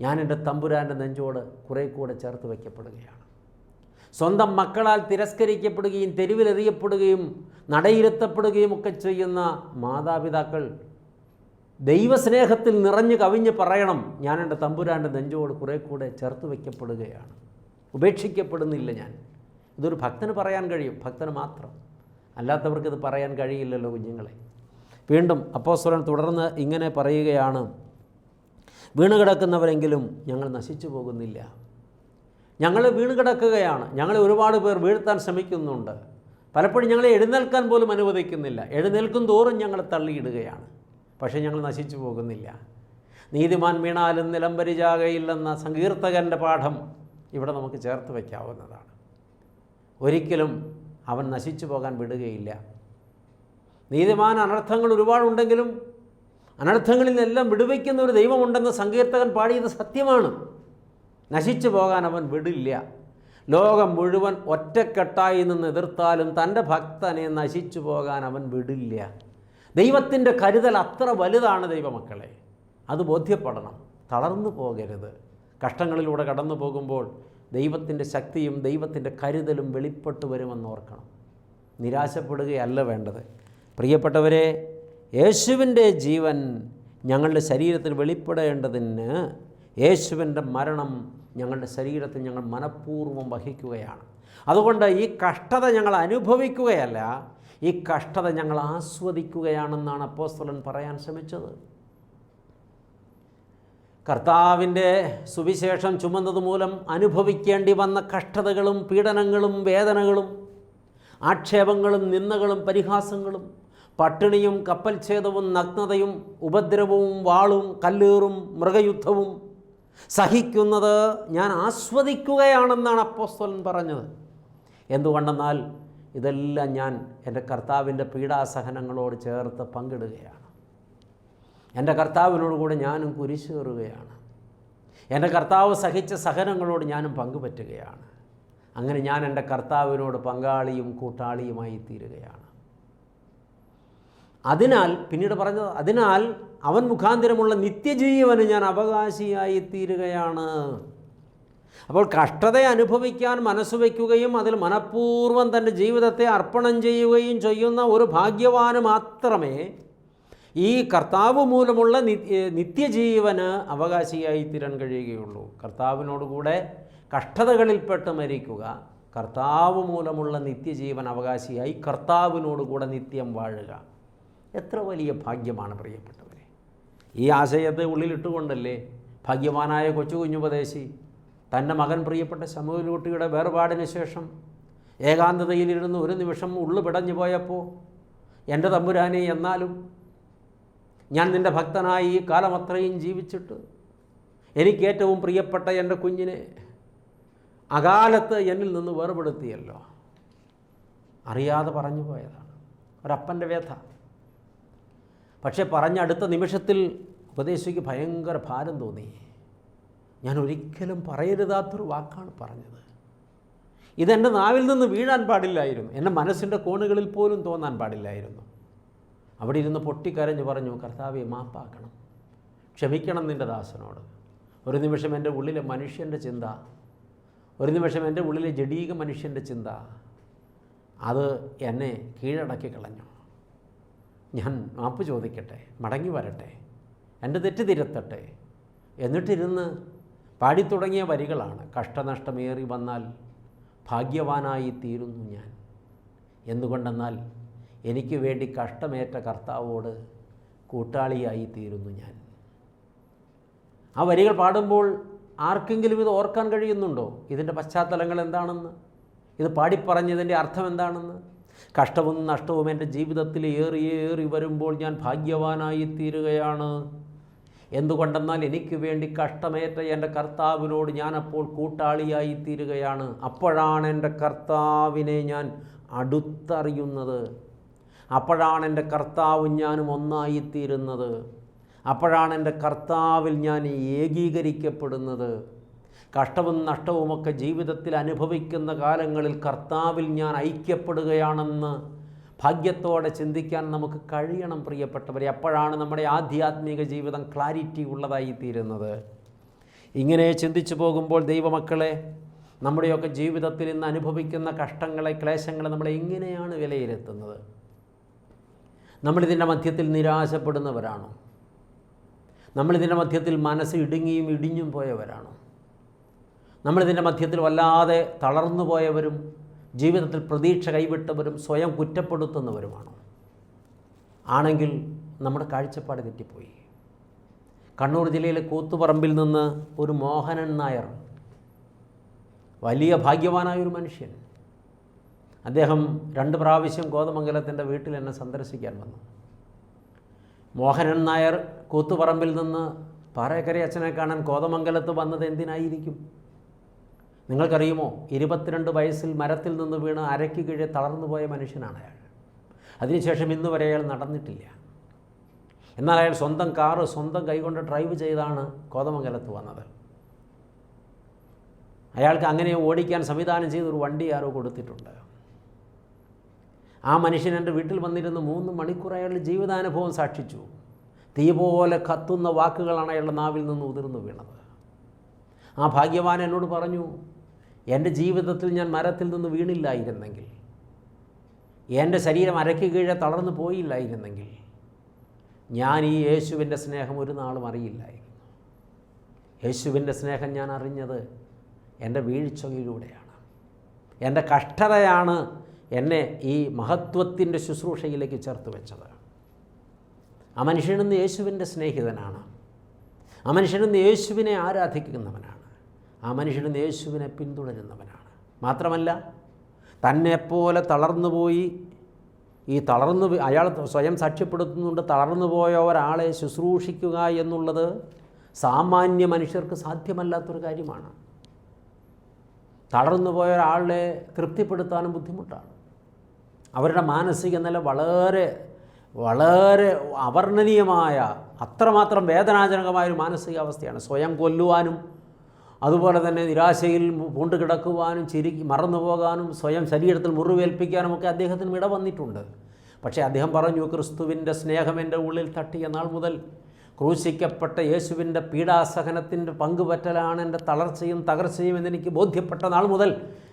ഞാൻ എന്റെ തമ്പുരാന്റെ നെഞ്ചോട് കുറേ കൂടെ ചേർത്ത് വയ്ക്കപ്പെടുകയാണ്. സ്വന്തം മക്കളാൽ തിരസ്കരിക്കപ്പെടുകയും തെരുവിലെറിയപ്പെടുകയും നടയിരുത്തപ്പെടുകയും ഒക്കെ ചെയ്യുന്ന മാതാപിതാക്കൾ ദൈവസ്നേഹത്തിൽ നിറഞ്ഞു കവിഞ്ഞ് പറയണം. ഞാൻ എന്റെ തമ്പുരാന്റെ നെഞ്ചോട് കുറേ കൂടെ ചേർത്ത് വയ്ക്കപ്പെടുകയാണ്. ഉപേക്ഷിക്കപ്പെടുന്നില്ല ഞാൻ. ഇതൊരു ഭക്തന് പറയാൻ കഴിയും. ഭക്തന് മാത്രം. അല്ലാത്തവർക്ക് ഇത് പറയാൻ കഴിയില്ലല്ലോ കുഞ്ഞുങ്ങളെ. വീണ്ടും അപ്പോസ്വലൻ തുടർന്ന് ഇങ്ങനെ പറയുകയാണ്. വീണ് കിടക്കുന്നവരെങ്കിലും ഞങ്ങൾ നശിച്ചു പോകുന്നില്ല. ഞങ്ങൾ വീണ് കിടക്കുകയാണ്. ഞങ്ങളെ ഒരുപാട് പേർ വീഴ്ത്താൻ ശ്രമിക്കുന്നുണ്ട്. പലപ്പോഴും ഞങ്ങളെ എഴുന്നേൽക്കാൻ പോലും അനുവദിക്കുന്നില്ല. എഴുന്നേൽക്കും തോറും ഞങ്ങളെ തള്ളിയിടുകയാണ്. പക്ഷേ ഞങ്ങൾ നശിച്ചു പോകുന്നില്ല. നീതിമാൻ വീണാലും നിലംപരിചാകയില്ലെന്ന സങ്കീർത്തകന്റെ പാഠം ഇവിടെ നമുക്ക് ചേർത്ത് വയ്ക്കാവുന്നതാണ്. ഒരിക്കലും അവൻ നശിച്ചു പോകാൻ വിടുകയില്ല. നീതിമാൻ അനർത്ഥങ്ങൾ ഒരുപാടുണ്ടെങ്കിലും അനർത്ഥങ്ങളിൽ നിന്നെല്ലാം വിടുവയ്ക്കുന്ന ഒരു ദൈവമുണ്ടെന്ന് സങ്കീർത്തകൻ പാടിയത് സത്യമാണ്. നശിച്ചു പോകാൻ അവൻ വിടില്ല. ലോകം മുഴുവൻ ഒറ്റക്കെട്ടായി നിന്ന് എതിർത്താലും തന്റെ ഭക്തനെ നശിച്ചു പോകാൻ അവൻ വിടില്ല. ദൈവത്തിന്റെ കരുതൽ അത്ര വലുതാണ് ദൈവമക്കളെ. അത് ബോധ്യപ്പെടണം. തളർന്നു പോകരുത്. കഷ്ടങ്ങളിലൂടെ കടന്നു പോകുമ്പോൾ ദൈവത്തിന്റെ ശക്തിയും ദൈവത്തിന്റെ കരുതലും വെളിപ്പെട്ടു വരുമെന്ന് ഓർക്കണം. നിരാശപ്പെടുകയല്ല വേണ്ടത്. പ്രിയപ്പെട്ടവരെ യേശുവിന്റെ ജീവൻ ഞങ്ങളുടെ ശരീരത്തിൽ വെളിപ്പെടേണ്ടതിന് യേശുവിന്റെ മരണം ഞങ്ങളുടെ ശരീരത്തിൽ ഞങ്ങൾ മനഃപൂർവം വഹിക്കുകയാണ്. അതുകൊണ്ട് ഈ കഷ്ടത ഞങ്ങൾ അനുഭവിക്കുകയല്ല ഈ കഷ്ടത ഞങ്ങൾ ആസ്വദിക്കുകയാണെന്നാണ് അപ്പോസ്തലൻ പറയാൻ ശ്രമിച്ചത്. കർത്താവിന്റെ സുവിശേഷം ചുമന്നത് മൂലം അനുഭവിക്കേണ്ടി വന്ന കഷ്ടതകളും പീഡനങ്ങളും വേദനകളും ആക്ഷേപങ്ങളും നിന്ദകളും പരിഹാസങ്ങളും പട്ടിണിയും കപ്പൽ ഛേദവും നഗ്നതയും ഉപദ്രവവും വാളും കല്ലേറും മൃഗയുദ്ധവും സഹിക്കുന്നത് ഞാൻ ആസ്വദിക്കുകയാണെന്നാണ് അപ്പോസ്തോലൻ പറഞ്ഞത്. എന്തുകൊണ്ടെന്നാൽ ഇതെല്ലാം ഞാൻ എന്റെ കർത്താവിന്റെ പീഡാസഹനങ്ങളോട് ചേർത്ത് പങ്കിടുകയാണ്. എന്റെ കർത്താവിനോട് കൂടെ ഞാനും കുരിശേറുകയാണ്. എന്റെ കർത്താവ് സഹിച്ച സഹനങ്ങളോട് ഞാനും പങ്കുപറ്റുകയാണ്. അങ്ങനെ ഞാൻ എന്റെ കർത്താവിനോട് പങ്കാളിയും കൂട്ടാളിയുമായി തീരുകയാണ്. അതിനാൽ പിന്നീട് പറഞ്ഞത് അതിനാൽ അവൻ മുഖാന്തരമുള്ള നിത്യജീവന് ഞാൻ അവകാശിയായി തീരുകയാണ്. അപ്പോൾ കഷ്ടത അനുഭവിക്കാൻ മനസ്സ് വയ്ക്കുകയും അതിൽ മനഃപൂർവം തന്റെ ജീവിതത്തെ അർപ്പണം ചെയ്യുകയും ചെയ്യുന്ന ഒരു ഭാഗ്യവാന് മാത്രമേ ഈ കർത്താവ് മൂലമുള്ള നിത്യജീവന് അവകാശിയായി തീരാൻ കഴിയുകയുള്ളൂ. കർത്താവിനോടുകൂടെ കഷ്ടതകളിൽപ്പെട്ട് മരിക്കുക കർത്താവ് മൂലമുള്ള നിത്യജീവൻ അവകാശിയായി കർത്താവിനോടുകൂടെ നിത്യം വാഴുക. എത്ര വലിയ ഭാഗ്യമാണ് പ്രിയപ്പെട്ടവരെ. ഈ ആശയത്തെ ഉള്ളിലിട്ടുകൊണ്ടല്ലേ ഭാഗ്യവാനായ കൊച്ചു കുഞ്ഞുപദേശി തന്റെ മകൻ പ്രിയപ്പെട്ട ശമുവിലൂട്ടിയുടെ വേർപാടിന് ശേഷം ഏകാന്തതയിലിരുന്ന് ഒരു നിമിഷം ഉള്ളു പിടഞ്ഞു പോയപ്പോൾ എന്റെ തമ്പുരാനെ എന്നാലും ഞാൻ നിന്റെ ഭക്തനായി ഈ കാലം അത്രയും ജീവിച്ചിട്ട് എനിക്കേറ്റവും പ്രിയപ്പെട്ട എന്റെ കുഞ്ഞിനെ അകാലത്ത് എന്നിൽ നിന്ന് വേർപെടുത്തിയല്ലോ. അറിയാതെ പറഞ്ഞു പോയതാണ്. ഒരപ്പന്റെ വ്യഥ. പക്ഷേ പറഞ്ഞ അടുത്ത നിമിഷത്തിൽ ഉപദേശിക്ക് ഭയങ്കര ഭാരം തോന്നി. ഞാൻ ഒരിക്കലും പറയരുതാത്തൊരു വാക്കാണ് പറഞ്ഞത്. ഇതെന്റെ നാവിൽ നിന്ന് വീഴാൻ പാടില്ലായിരുന്നു. എന്റെ മനസ്സിന്റെ കോണുകളിൽ പോലും തോന്നാൻ പാടില്ലായിരുന്നു. അവിടെ ഇരുന്ന് പൊട്ടിക്കരഞ്ഞ് പറഞ്ഞു കർത്താവെ മാപ്പാക്കണം. ക്ഷമിക്കണം നിന്റെ ദാസനോട്. ഒരു നിമിഷം എന്റെ ഉള്ളിലെ മനുഷ്യന്റെ ചിന്ത ഒരു നിമിഷം എന്റെ ഉള്ളിലെ ജഡീക മനുഷ്യന്റെ ചിന്ത അത് എന്നെ കീഴടക്കി കളഞ്ഞു ഞാൻ മാപ്പ് ചോദിക്കട്ടെ മടങ്ങി വരട്ടെ എന്റെ തെറ്റ് തിരുത്തട്ടെ. എന്നിട്ടിരുന്ന് പാടിത്തുടങ്ങിയ വരികളാണ് കഷ്ടനഷ്ടമേറി വന്നാൽ ഭാഗ്യവാനായി തീരുന്നു ഞാൻ. എന്തുകൊണ്ടെന്നാൽ എനിക്ക് വേണ്ടി കഷ്ടമേറ്റ കർത്താവോട് കൂട്ടാളിയായി തീരുന്നു ഞാൻ. ആ വരികൾ പാടുമ്പോൾ ആർക്കെങ്കിലും ഇത് ഓർക്കാൻ കഴിയുന്നുണ്ടോ? ഇതിന്റെ പശ്ചാത്തലങ്ങൾ എന്താണെന്ന്? ഇത് പാടിപ്പറഞ്ഞതിന്റെ അർത്ഥം എന്താണെന്ന്? കഷ്ടവും നഷ്ടവും എന്റെ ജീവിതത്തിൽ ഏറിയേറി വരുമ്പോൾ ഞാൻ ഭാഗ്യവാനായി തീരുകയാണ് എന്തുകൊണ്ടെന്നാൽ എനിക്ക് വേണ്ടി കഷ്ടമേറ്റ എന്റെ കർത്താവിനോട് ഞാനപ്പോൾ കൂട്ടാളിയായി തീരുകയാണ് അപ്പോഴാണ് എന്റെ കർത്താവിനെ ഞാൻ അടുത്തറിയുന്നത്. അപ്പോഴാണ് എന്റെ കർത്താവും ഞാനും ഒന്നായിത്തീരുന്നത്. അപ്പോഴാണ് എന്റെ കർത്താവിൽ ഞാൻ ഏകീകരിക്കപ്പെടുന്നത്. കഷ്ടവും നഷ്ടവുമൊക്കെ ജീവിതത്തിൽ അനുഭവിക്കുന്ന കാലങ്ങളിൽ കർത്താവിൽ ഞാൻ ഐക്യപ്പെടുകയാണെന്ന് ഭാഗ്യത്തോടെ ചിന്തിക്കാൻ നമുക്ക് കഴിയണം പ്രിയപ്പെട്ടവരെ. അപ്പോഴാണ് നമ്മുടെ ആധ്യാത്മിക ജീവിതം ക്ലാരിറ്റി ഉള്ളതായി തീരുന്നത്. ഇങ്ങനെ ചിന്തിച്ചു പോകുമ്പോൾ ദൈവമക്കളെ നമ്മുടെയൊക്കെ ജീവിതത്തിൽ ഇന്ന് അനുഭവിക്കുന്ന കഷ്ടങ്ങളെ ക്ലേശങ്ങളെ നമ്മൾ എങ്ങനെയാണ് വിലയിരുത്തുന്നത്? നമ്മളിതിന്റെ മധ്യത്തിൽ നിരാശപ്പെടുന്നവരാണോ? നമ്മളിതിന്റെ മധ്യത്തിൽ മനസ്സ് ഇടുങ്ങിയും ഇടിഞ്ഞും പോയവരാണോ? നമ്മളിതിന്റെ മധ്യത്തിൽ വല്ലാതെ തളർന്നു പോയവരും ജീവിതത്തിൽ പ്രതീക്ഷ കൈവിട്ടവരും സ്വയം കുറ്റപ്പെടുത്തുന്നവരുമാണ്. ആണെങ്കിൽ നമ്മുടെ കാഴ്ചപ്പാട് തെറ്റിപ്പോയി. കണ്ണൂർ ജില്ലയിലെ കൂത്തുപറമ്പിൽ നിന്ന് ഒരു മോഹനൻ നായർ വലിയ ഭാഗ്യവാനായ ഒരു മനുഷ്യൻ. അദ്ദേഹം രണ്ട് പ്രാവശ്യം കോതമംഗലത്തിന്റെ വീട്ടിൽ എന്നെ സന്ദർശിക്കാൻ വന്നു. മോഹനൻ നായർ കൂത്തുപറമ്പിൽ നിന്ന് പാറേക്കര അച്ഛനെ കാണാൻ കോതമംഗലത്ത് വന്നത് എന്തിനായിരിക്കും? നിങ്ങൾക്കറിയുമോ? ഇരുപത്തിരണ്ട് വയസ്സിൽ മരത്തിൽ നിന്ന് വീണ് അരയ്ക്ക് കീഴെ തളർന്നു പോയ മനുഷ്യനാണ് അയാൾ. അതിനുശേഷം ഇന്ന് വരെ അയാൾ നടന്നിട്ടില്ല. എന്നാൽ അയാൾ സ്വന്തം കാറ് സ്വന്തം കൈകൊണ്ട് ഡ്രൈവ് ചെയ്താണ് കോതമംഗലത്ത് വന്നത്. അയാൾക്ക് അങ്ങനെ ഓടിക്കാൻ സംവിധാനം ചെയ്തൊരു വണ്ടി ആരോ കൊടുത്തിട്ടുണ്ട്. ആ മനുഷ്യൻ എന്റെ വീട്ടിൽ വന്നിരുന്ന് മൂന്ന് മണിക്കൂർ അയാളുടെ ജീവിതാനുഭവം സാക്ഷിച്ചു. തീ പോലെ കത്തുന്ന വാക്കുകളാണ് അയാളുടെ നാവിൽ നിന്ന് ഉതിർന്നു വീണത്. ആ ഭാഗ്യവാൻ എന്നോട് പറഞ്ഞു എന്റെ ജീവിതത്തിൽ ഞാൻ മരത്തിൽ നിന്ന് വീണില്ലായിരുന്നെങ്കിൽ എന്റെ ശരീരം അരയ്ക്ക് കീഴെ തളർന്നു പോയില്ലായിരുന്നെങ്കിൽ ഞാൻ ഈ യേശുവിന്റെ സ്നേഹം ഒരു നാളും അറിയില്ലായിരുന്നു. യേശുവിന്റെ സ്നേഹം ഞാൻ അറിഞ്ഞത് എന്റെ വീഴ്ചയിലൂടെയാണ്. എന്റെ കഷ്ടതയാണ് എന്നെ ഈ മഹത്വത്തിന്റെ ശുശ്രൂഷയിലേക്ക് ചേർത്ത് വെച്ചത്. ആ മനുഷ്യനെന്ന് യേശുവിന്റെ സ്നേഹിതനാണ്. ആ മനുഷ്യനെന്ന് യേശുവിനെ ആരാധിക്കുന്നവനാണ്. ആ മനുഷ്യൻ യേശുവിനെ പിന്തുടരുന്നവനാണ്. മാത്രമല്ല തന്നെപ്പോലെ തളർന്നുപോയി ഈ തളർന്നു അയാൾ സ്വയം സാക്ഷ്യപ്പെടുത്തുന്നുണ്ട് തളർന്നു പോയ ഒരാളെ ശുശ്രൂഷിക്കുക എന്നുള്ളത് സാമാന്യ മനുഷ്യർക്ക് സാധ്യമല്ലാത്തൊരു കാര്യമാണ്. തളർന്നു പോയ ഒരാളെ തൃപ്തിപ്പെടുത്താനും ബുദ്ധിമുട്ടാണ്. അവരുടെ മാനസിക നില വളരെ വളരെ അവർണനീയമായ അത്രമാത്രം വേദനാജനകമായ ഒരു മാനസികാവസ്ഥയാണ്. സ്വയം കൊല്ലുവാനും അതുപോലെ തന്നെ നിരാശയിൽ പൂണ്ട് കിടക്കുവാനും ചിരി മറന്നു പോകാനും സ്വയം ശരീരത്തിൽ മുറിവേൽപ്പിക്കാനും ഒക്കെ അദ്ദേഹത്തിന് ഇട വന്നിട്ടുണ്ട്. പക്ഷേ അദ്ദേഹം പറഞ്ഞു ക്രിസ്തുവിന്റെ സ്നേഹം എന്റെ ഉള്ളിൽ തട്ടിയ നാൾ മുതൽ ക്രൂശിക്കപ്പെട്ട യേശുവിന്റെ പീഡാസഹനത്തിന്റെ പങ്കുപറ്റലാണ് എന്റെ തളർച്ചയും തകർച്ചയും എന്നെനിക്ക് ബോധ്യപ്പെട്ട നാൾ മുതൽ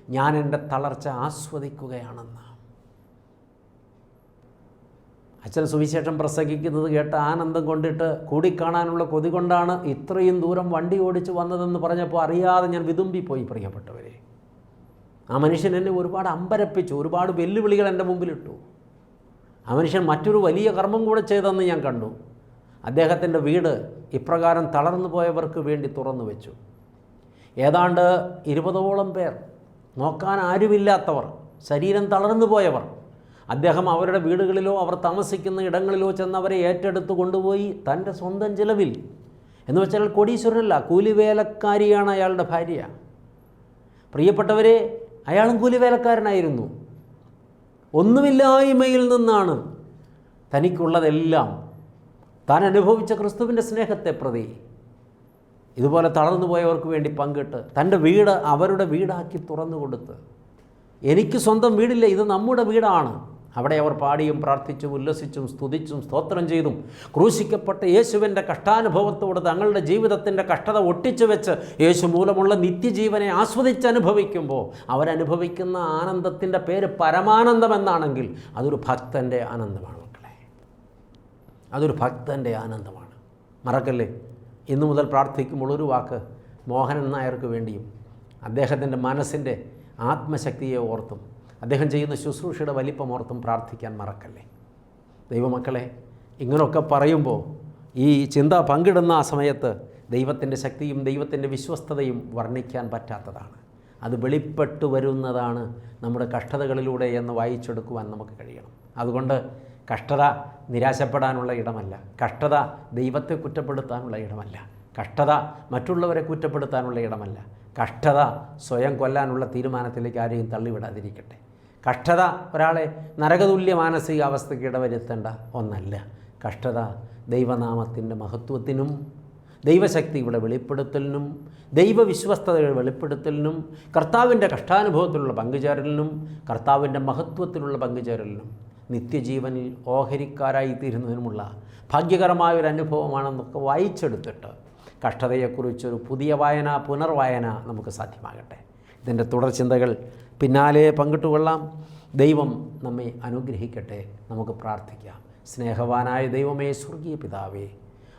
ഞാൻ എന്റെ തളർച്ച ആസ്വദിക്കുകയാണെന്ന് അച്ഛൻ സുവിശേഷം പ്രസംഗിക്കുന്നത് കേട്ട് ആനന്ദം കൊണ്ടിട്ട് കൂടിക്കാണാനുള്ള കൊതി കൊണ്ടാണ് ഇത്രയും ദൂരം വണ്ടി ഓടിച്ച് വന്നതെന്ന് പറഞ്ഞപ്പോൾ അറിയാതെ ഞാൻ വിതുമ്പിപ്പോയി പ്രിയപ്പെട്ടവരെ. ആ മനുഷ്യൻ എന്നെ ഒരുപാട് അമ്പരപ്പിച്ചു ഒരുപാട് വെല്ലുവിളികൾ എന്റെ മുമ്പിലിട്ടു. ആ മനുഷ്യൻ മറ്റൊരു വലിയ കർമ്മം കൂടെ ചെയ്തെന്ന് ഞാൻ കണ്ടു. അദ്ദേഹത്തിന്റെ വീട് ഇപ്രകാരം തളർന്നു പോയവർക്ക് വേണ്ടി തുറന്നു വെച്ചു. ഏതാണ്ട് ഇരുപതോളം പേർ നോക്കാൻ ആരുമില്ലാത്തവർ ശരീരം തളർന്നു പോയവർ അദ്ദേഹം അവരുടെ വീടുകളിലോ അവർ താമസിക്കുന്ന ഇടങ്ങളിലോ ചെന്ന് അവരെ ഏറ്റെടുത്ത് കൊണ്ടുപോയി തന്റെ സ്വന്തം ചിലവിൽ. എന്ന് വെച്ചാൽ കോടീശ്വരനല്ല കൂലിവേലക്കാരിയാണ് അയാളുടെ ഭാര്യ. പ്രിയപ്പെട്ടവരെ അയാളും കൂലിവേലക്കാരനായിരുന്നു. ഒന്നുമില്ലായ്മയിൽ നിന്നാണ് തനിക്കുള്ളതെല്ലാം താൻ അനുഭവിച്ച ക്രിസ്തുവിന്റെ സ്നേഹത്തെ പ്രതി. ഇതുപോലെ തളർന്നു പോയവർക്ക് വേണ്ടി പങ്കിട്ട് തന്റെ വീട് അവരുടെ വീടാക്കി തുറന്നു കൊടുത്ത് എനിക്ക് സ്വന്തം വീടില്ല ഇത് നമ്മുടെ വീടാണ്. അവിടെ അവർ പാടിയും പ്രാർത്ഥിച്ചും ഉല്ലസിച്ചും സ്തുതിച്ചും സ്തോത്രം ചെയ്തും ക്രൂശിക്കപ്പെട്ട യേശുവിന്റെ കഷ്ടാനുഭവത്തോട് തങ്ങളുടെ ജീവിതത്തിന്റെ കഷ്ടത ഒട്ടിച്ചു വെച്ച് യേശു മൂലമുള്ള നിത്യജീവനെ ആസ്വദിച്ചനുഭവിക്കുമ്പോൾ അവരനുഭവിക്കുന്ന ആനന്ദത്തിന്റെ പേര് പരമാനന്ദം എന്നാണെങ്കിൽ അതൊരു ഭക്തന്റെ ആനന്ദമാണ് മക്കളെ. അതൊരു ഭക്തന്റെ ആനന്ദമാണ്. മറക്കല്ലേ? ഇന്നു മുതൽ പ്രാർത്ഥിക്കുമ്പോൾ ഒരു വാക്ക് മോഹനൻ നായർക്ക് വേണ്ടിയും അദ്ദേഹത്തിന്റെ മനസ്സിന്റെ ആത്മശക്തിയെ ഓർത്തും അദ്ദേഹം ചെയ്യുന്ന ശുശ്രൂഷയുടെ വലിപ്പം ഓർത്തും പ്രാർത്ഥിക്കാൻ മറക്കല്ലേ? ദൈവമക്കളെ ഇങ്ങനെയൊക്കെ പറയുമ്പോൾ ഈ ചിന്ത പങ്കിടുന്ന ആ സമയത്ത് ദൈവത്തിന്റെ ശക്തിയും ദൈവത്തിന്റെ വിശ്വസ്തതയും വർണിക്കാൻ പറ്റാത്തതാണ്. അത് വെളിപ്പെട്ടു വരുന്നതാണ് നമ്മുടെ കഷ്ടതകളിലൂടെ എന്ന് വായിച്ചെടുക്കുവാൻ നമുക്ക് കഴിയണം. അതുകൊണ്ട് കഷ്ടത നിരാശപ്പെടാനുള്ള ഇടമല്ല. കഷ്ടത ദൈവത്തെ കുറ്റപ്പെടുത്താനുള്ള ഇടമല്ല. കഷ്ടത മറ്റുള്ളവരെ കുറ്റപ്പെടുത്താനുള്ള ഇടമല്ല. കഷ്ടത സ്വയം കൊല്ലാനുള്ള തീരുമാനത്തിലേക്ക് ആരെയും തള്ളിവിടാതിരിക്കട്ടെ. കഷ്ടത. ഒരാളെ നരകതുല്യ മാനസികാവസ്ഥയ്ക്ക് ഇടവരുത്തേണ്ട ഒന്നല്ല. കഷ്ടത ദൈവനാമത്തിന്റെ മഹത്വത്തിനും ദൈവശക്തിയുടെ വെളിപ്പെടുത്തലിനും ദൈവവിശ്വസ്തതയുടെ വെളിപ്പെടുത്തലിനും കർത്താവിന്റെ കഷ്ടാനുഭവത്തിലുള്ള പങ്കുചേരലിനും കർത്താവിന്റെ മഹത്വത്തിലുള്ള പങ്കുചേരലിനും നിത്യജീവനിൽ ഓഹരിക്കാരായി തീരുന്നതിനുമുള്ള ഭാഗ്യകരമായ ഒരു അനുഭവമാണെന്നൊക്കെ വായിച്ചെടുത്തിട്ട് കഷ്ടതയെക്കുറിച്ചൊരു പുതിയ വായന പുനർവായന നമുക്ക് സാധ്യമാകട്ടെ. ഇതിന്റെ തുടർചിന്തകൾ പിന്നാലെ പങ്കിട്ടുകൊള്ളാം. ദൈവം നമ്മെ അനുഗ്രഹിക്കട്ടെ. നമുക്ക് പ്രാർത്ഥിക്കാം. സ്നേഹവാനായ ദൈവമേ സ്വർഗീയ പിതാവേ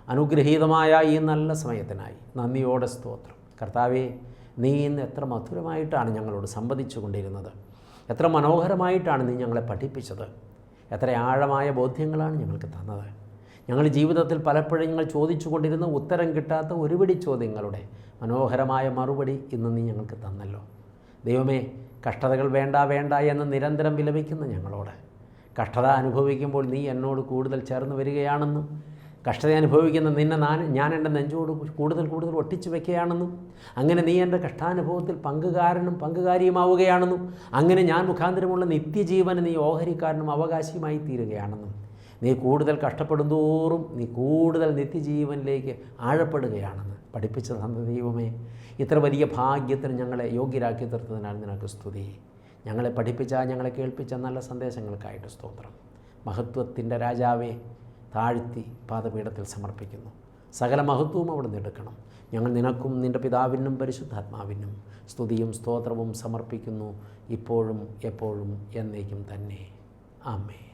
അനുഗ്രഹീതമായ ഈ നല്ല സമയത്തിനായി നന്ദിയോടെ സ്തോത്രം. കർത്താവേ നീ ഇന്ന് എത്ര മധുരമായിട്ടാണ് ഞങ്ങളോട് സംവദിച്ചു കൊണ്ടിരുന്നത് എത്ര മനോഹരമായിട്ടാണ് നീ ഞങ്ങളെ പഠിപ്പിച്ചത്. എത്ര ആഴമായ ബോധ്യങ്ങളാണ് ഞങ്ങൾക്ക് തന്നത്. ഞങ്ങൾ ജീവിതത്തിൽ പലപ്പോഴും ഞങ്ങൾ ചോദിച്ചു കൊണ്ടിരുന്ന ഉത്തരം കിട്ടാത്ത ഒരുപിടി ചോദ്യങ്ങളുടെ മനോഹരമായ മറുപടി ഇന്ന് നീ ഞങ്ങൾക്ക് തന്നല്ലോ. ദൈവമേ കഷ്ടതകൾ വേണ്ട വേണ്ട എന്ന് നിരന്തരം വിലപിക്കുന്ന ഞങ്ങളോട്. കഷ്ടത അനുഭവിക്കുമ്പോൾ നീ എന്നോട് കൂടുതൽ ചേർന്ന് വരികയാണെന്നും കഷ്ടത അനുഭവിക്കുന്ന നിന്നെ ഞാൻ ഞാൻ എന്റെ നെഞ്ചോട് കൂടുതൽ കൂടുതൽ ഒട്ടിച്ചു വെക്കുകയാണെന്നും അങ്ങനെ നീ എന്റെ കഷ്ടാനുഭവത്തിൽ പങ്കുകാരനും പങ്കുകാരിയുമാവുകയാണെന്നും അങ്ങനെ ഞാൻ മുഖാന്തരമുള്ള നിത്യജീവന് നീ ഓഹരിക്കാരനും അവകാശിയുമായി തീരുകയാണെന്നും നീ കൂടുതൽ കഷ്ടപ്പെടുന്തോറും നീ കൂടുതൽ നിത്യജീവനിലേക്ക് ആഴപ്പെടുകയാണെന്ന് പഠിപ്പിച്ച തന്ന ദൈവമേ ഇത്ര വലിയ ഭാഗ്യത്തിന് ഞങ്ങളെ യോഗ്യരാക്കി തീർത്തതിനാൽ നിനക്ക് സ്തുതി. ഞങ്ങളെ പഠിപ്പിച്ച ഞങ്ങളെ കേൾപ്പിച്ച നല്ല സന്ദേശങ്ങൾക്കായിട്ട് സ്തോത്രം. മഹത്വത്തിന്റെ രാജാവെ താഴ്ത്തി പാദപീഠത്തിൽ സമർപ്പിക്കുന്നു. സകല മഹത്വവും അവിടെ നിന്നെടുക്കണം ഞങ്ങൾ നിനക്കും നിന്റെ പിതാവിനും പരിശുദ്ധാത്മാവിനും സ്തുതിയും സ്തോത്രവും സമർപ്പിക്കുന്നു. ഇപ്പോഴും എപ്പോഴും എന്നേക്കും തന്നെ. ആമേൻ.